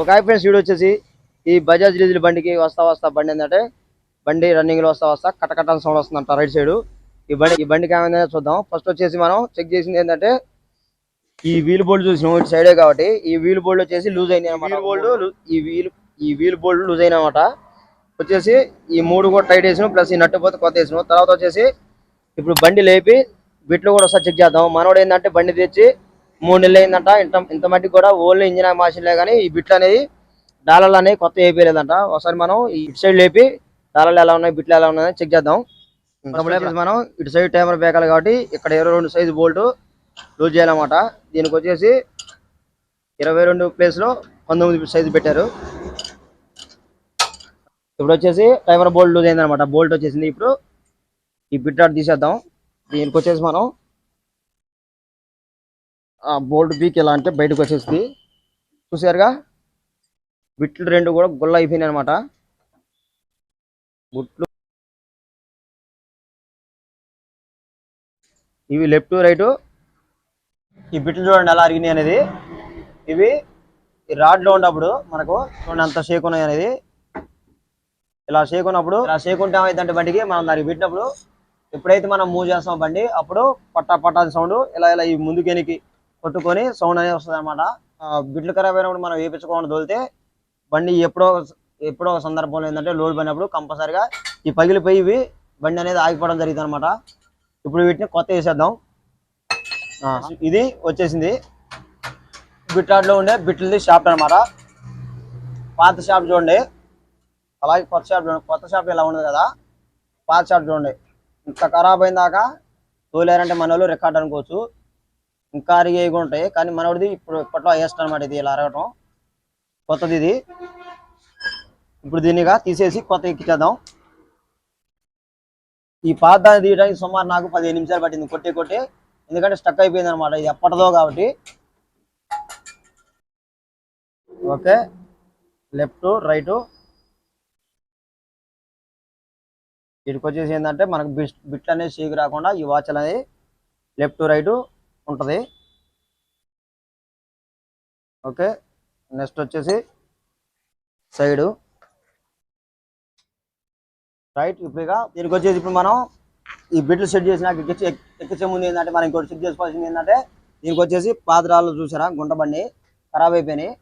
ఒక friends video వచ్చేసి ఈ బజాజ్ డీజిల్ బండికి వస్తా వస్తా బండి ఏంటంటే బండి రన్నింగ్లో వస్తా వస్తా కటకట సౌండ్ వస్తుందంట రైట్ సైడ్ ఈ బండి ఈ బండికి ఏమైందో చూద్దాం. ఫస్ట్ వచ్చేసి మనం చెక్ చేసింది ఏంటంటే ఈ వీల్ బోల్డ్ చూసినాం ఇటు సైడే కాబట్టి ఈ వీల్ బోల్డ్ వచ్చేసి లూజ్ అయినాయి అన్నమాట. బోల్డ్ ఈ వీల్ ఈ వీల్ బోల్డ్ లూజ్ అయినమాట వచ్చేసి ఈ మూడు కూడా టైట్ వేసినాం ప్లస్ ఈ నట్టు పోతే కొత్త వేసినాం. తర్వాత వచ్చేసి ఇప్పుడు బండి లేపి బిట్లు కూడా ఒకసారి చెక్ చేద్దాం. మనోడు ఏంటంటే బండి తెచ్చి మూడు నెలలు అయిందంట. ఇంత ఇంత మట్టికి కూడా ఓన్లీ ఇంజిన్ మాషన్లే కానీ ఈ బిట్లు అనేది డాలర్లు అనేవి కొత్త వేయలేదంట ఒకసారి మనం ఈ ఇటు సైడ్ లేపి డాలర్లు ఎలా ఉన్నాయి బిట్లు ఎలా ఉన్నాయి చెక్ చేద్దాం. మనం ఇటు సైడ్ టైమర్ బేకాలి కాబట్టి ఇక్కడ ఇరవై రెండు సైజు బోల్ట్ లూజ్ చేయాలన్నమాట. దీనికి వచ్చేసి ఇరవై రెండు ప్లేస్లో పంతొమ్మిది సైజు పెట్టారు. ఇప్పుడు వచ్చేసి టైమర్ బోల్ట్ లూజ్ అయింది అనమాట బోల్ట్ వచ్చేసింది. ఇప్పుడు ఈ బిట్ తీసేద్దాం. దీనికి వచ్చేసి మనం ఆ బీక్ పీక్ ఎలా అంటే బయటకు వచ్చేసింది. చూసారుగా బిట్లు రెండు కూడా గుల్ల అయిపోయినాయి అనమాట గుట్లు ఇవి లెఫ్ట్ రైట్. ఈ బిట్లు చూడండి ఎలా అరిగినాయి అనేది. ఇవి ఈ రాడ్లో ఉన్నప్పుడు మనకు చూడండి అంత షేక్ ఉన్నాయి అనేది. ఇలా షేక్ ఉన్నప్పుడు ఇలా షేక్ ఉంటే ఏమైందంటే బండికి మనం దానికి పెట్టినప్పుడు ఎప్పుడైతే మనం మూవ్ చేస్తాం బండి అప్పుడు పట్టా పట్టాది సౌండ్ ఇలా ఇలా ఈ ముందుకెనికి కొట్టుకొని సౌండ్ అనేది వస్తుంది అనమాట బిడ్లు ఖరాబ్ అయినప్పుడు మనం వేపించుకోకుండా తోలితే బండి ఎప్పుడో ఎప్పుడో ఒక సందర్భంలో ఏంటంటే లోడ్ పడినప్పుడు కంపల్సరిగా ఈ పగిలిపోయి ఇవి బండి అనేది ఆగిపోవడం జరిగింది అనమాట ఇప్పుడు వీటిని కొత్త వేసేద్దాం. ఇది వచ్చేసింది. బిట్లాడ్లో ఉండే బిట్లది షాప్ అన్నమాట. పాత షాప్ చూడండి. అలాగే కొత్త షాప్ చూడండి. కొత్త షాప్ ఇలా ఉండదు కదా? పాత షాప్ చూడండి. ఇంత ఖరాబ్ అయిన దాకా తోలేరంటే మన వాళ్ళు రికార్డ్ అనుకోవచ్చు. ఇంకా అరిగే కూడా ఉంటాయి. కానీ మనోడిది ఇప్పుడు ఇప్పట్లో హైయెస్ట్ అనమాట ఇది ఇలా అరగటం. కొత్తది ఇది. ఇప్పుడు దీనిగా తీసేసి కొత్త ఎక్కిచేద్దాం ఈ పాత తీయడానికి సుమారు నాకు పదిహేను నిమిషాలు పట్టింది. కొట్టి కొట్టి. ఎందుకంటే స్టక్ అయిపోయింది అనమాట ఇది ఎప్పటిదో కాబట్టి. ఓకే. లెఫ్ట్ రైట్ వీటికి వచ్చేసి ఏంటంటే మనకు బిట్ బిట్లు అనేది సీకు రాకుండా ఈ వాచ్ అనేది లెఫ్ట్ రైట్ ఉంటుంది. ఓకే నెక్స్ట్ వచ్చేసి సైడు. రైట్ ఇప్పుడు దీనికి వచ్చేసి ఇప్పుడు మనం ఈ బిడ్లు సెట్ చేసినాక ఎక్కించే ముందు ఏంటంటే మనం ఇంకోటి చెక్ చేసుకోవాల్సింది ఏంటంటే దీనికి వచ్చేసి పాదరాలు చూసారా? గుంటబండి ఖరాబ్ అయిపోయినాయి.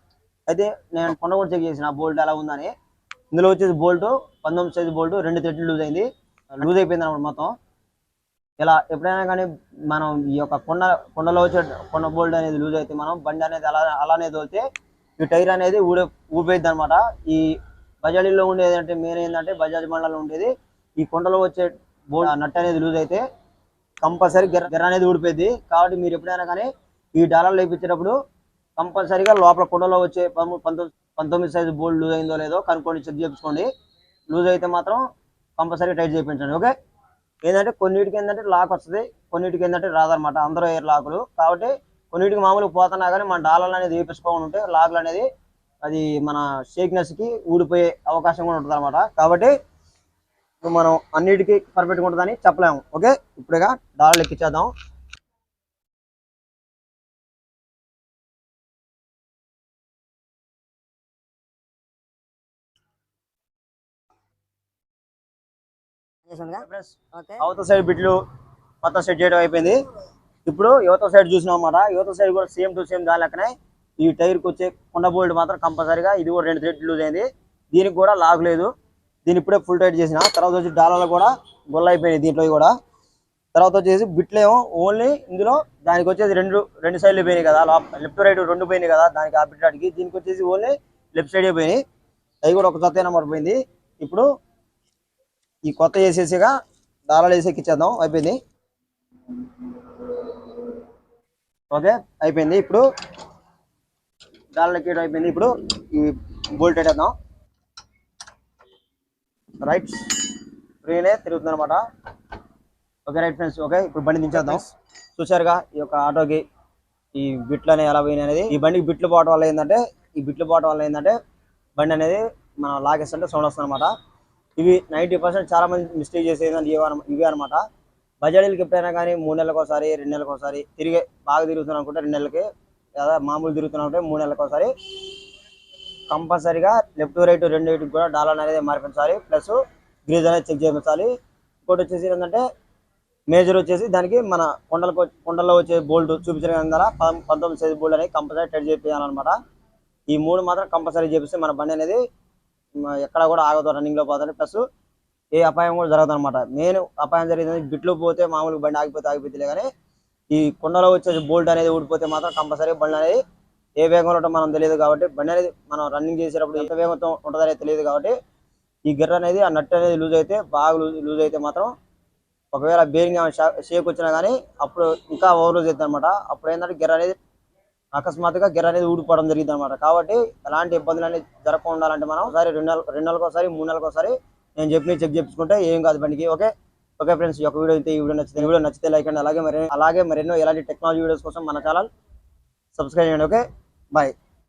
అయితే నేను కొండ కూడా చెక్ చేసిన బోల్ట్ ఎలా ఉందని. ఇందులో వచ్చేసి బోల్ట్ పంతొమ్మిది సైజు బోల్ట్ రెండు థ్రెడ్లు లూజ్ అయింది. లూజ్ అయిపోయింది అనమాట మొత్తం. ఇలా ఎప్పుడైనా కానీ మనం ఈ యొక్క కొండ కొండలో వచ్చే కొండ బోల్డ్ అనేది లూజ్ అయితే మనం బండి అనేది అలా అలానే తోలితే ఈ టైర్ అనేది ఊడే ఊడిపోయింది అనమాట ఈ బజాజీలో ఉండేది అంటే మెయిన్ ఏంటంటే బజాజ్ బండ్లలో ఉండేది. ఈ కొండలో వచ్చే బోల్డ్ నట్ అనేది లూజ్ అయితే కంపల్సరీ గెర్ర గెర్ర అనేది ఊడిపోయింది కాబట్టి మీరు ఎప్పుడైనా కానీ ఈ డాలర్లు వేయించేటప్పుడు కంపల్సరీగా లోపల కొండలో వచ్చే పంతొమ్మిది పంతొమ్మిది సైజు బోల్డ్ లూజ్ అయిందో లేదో కనుక్కోండి చెక్ చేసుకోండి లూజ్ అయితే మాత్రం కంపల్సరీ టైట్ చేయించండి. ఓకే? ఏంటంటే కొన్నిటికి ఏంటంటే లాక్ వస్తుంది కొన్నిటికి ఏంటంటే రాదనమాట అందరూ ఎయిర్ లాకులు కాబట్టి కొన్నిటికి మామూలుగా పోతున్నా కానీ మన డాలర్లు అనేది వేపించుకోకుండా ఉంటే లాకులు అనేది అది మన షేక్నెస్కి ఊడిపోయే అవకాశం కూడా ఉంటుంది అనమాట కాబట్టి ఇప్పుడు మనం అన్నిటికీ పర్ఫెక్ట్గా ఉంటుందని చెప్పలేము. ఓకే? ఇప్పుడుగా డాలర్లు ఎక్కించేద్దాం అవతల సైడ్ బిట్లు కొత్త సెట్ చేయడం అయిపోయింది. ఇప్పుడు యువత సైడ్ చూసినాం అన్నమాట. యువత సైడ్ కూడా సేమ్ టు సేమ్ దాని లెక్కనే ఈ టైర్కి వచ్చే కుండ బోల్ట్ మాత్రం కంపల్సరీగా ఇది కూడా రెండు థ్రెడ్ లూజ్ అయింది. దీనికి కూడా లాగ్ లేదు. దీని ఇప్పుడే ఫుల్ టైట్ చేసిన. తర్వాత వచ్చి డాలర్లు కూడా గొల్ల అయిపోయినాయి దీంట్లో కూడా. తర్వాత వచ్చేసి బిట్లు ఏమో ఓన్లీ ఇందులో దానికి వచ్చేసి రెండు రెండు సైడ్లు పోయినాయి కదా. లెఫ్ట్ రైట్ రెండు పోయినాయి కదా దానికి ఆ బిట్లాడికి దీనికి వచ్చేసి ఓన్లీ లెఫ్ట్ సైడ్ పోయినాయి. అవి కూడా ఒక జత నెంబర్ పోయింది ఇప్పుడు ఈ కొత్త వేసేసిగా దారాలు వేసి ఎక్కిచ్చేద్దాం. అయిపోయింది. ఓకే అయిపోయింది. ఇప్పుడు దారాలు ఎక్కేయడం అయిపోయింది. ఇప్పుడు ఈ బోల్ట్ పెట్టేద్దాం రైట్ ఫ్రీనే తిరుగుతుంది అనమాట ఓకే రైట్ ఫ్రెండ్స్ ఓకే ఇప్పుడు బండి దించేద్దాం. చూసారుగా ఈ యొక్క ఆటోకి ఈ బిట్లు అనేవి ఎలా పోయినాయి అనేది. ఈ బండికి బిట్లు పోవడం వల్ల ఏంటంటే ఈ బిట్లు పోవడం వల్ల ఏంటంటే బండి అనేది మనం లాగేస్తుంటే సౌండ్ వస్తుంది అనమాట ఇవి నైంటీ పర్సెంట్ చాలా మంది మిస్టేక్ చేసేది ఇవి ఇవి అనమాట బజాడీలకి ఎప్పుడైనా కానీ మూడు నెలలకు ఒకసారి రెండు నెలలకు ఒకసారి బాగా తిరుగుతున్నాం అనుకుంటే రెండు నెలలకి లేదా మామూలు తిరుగుతున్నాం అంటే మూడు నెలలకు ఒకసారి కంపల్సరీగా లెఫ్ట్ రైట్ రెండు ఇటు కూడా డాలర్ అనేది మార్పించాలి ప్లస్ గ్రీజ్ అనేది చెక్ చేయించాలి ఇంకోటి వచ్చేసి ఏంటంటే మేజర్ వచ్చేసి దానికి మన కొండలకు కొండల్లో వచ్చే బోల్ట్ చూపించిన విధంగా పంతొమ్మిది సైజ్ బోల్ట్ అనేది కంపల్సరీ టైట్ చేయాలన్నమాట ఈ మూడు మాత్రం కంపల్సరీ చేపిస్తే మన బండి అనేది ఎక్కడ కూడా ఆగదు రన్నింగ్లో పోతుంది ప్లస్ ఏ అపాయం కూడా జరగదు అనమాట మెయిన్ అపాయం జరిగింది బిట్లో పోతే మామూలుగా బండి ఆగిపోతే ఆగిపోతే కానీ ఈ కొండలో వచ్చే బోల్ట్ అనేది ఊడిపోతే మాత్రం కంపల్సరీ బండి అనేది ఏ వేగంలో ఉంటుందో మనం తెలియదు కాబట్టి బండి అనేది మనం రన్నింగ్ చేసేటప్పుడు ఎంత వేగంతో ఉంటుందో అనేది తెలియదు కాబట్టి ఈ గిర్ర అనేది ఆ నట్ అనేది లూజ్ అయితే బాగా లూజ్ లూజ్ అయితే మాత్రం ఒకవేళ బేరింగ్ షేక్ వచ్చినా కానీ అప్పుడు ఇంకా ఓవర్ లూజ్ అవుతుంది అనమాట అప్పుడు ఏంటంటే గిర్ర అనేది అకస్మాత్తుగా గిర్ర అనేది ఊడిపోవడం జరిగింది అనమాట కాబట్టి ఎలాంటి ఇబ్బందులు అనేది జరగకుండా ఉండాలంటే మనం ఒకసారి రెండు నెలలు రెండు నెలలకు ఒకసారి మూడు నెలలకు ఒకసారి నేను చెప్పినవి చెక్ చేసుకుంటే ఏం కాదు బండికి. ఓకే? ఓకే ఫ్రెండ్స్ ఈ వీడియో అయితే ఈ వీడియో నచ్చితే వీడియో నచ్చితే లైక్ అండి అలాగే మరి అలాగే మరెన్నో ఇలాంటి టెక్నాలజీ వీడియోస్ కోసం మన ఛానల్ సబ్స్క్రైబ్ చేయండి. ఓకే? బాయ్.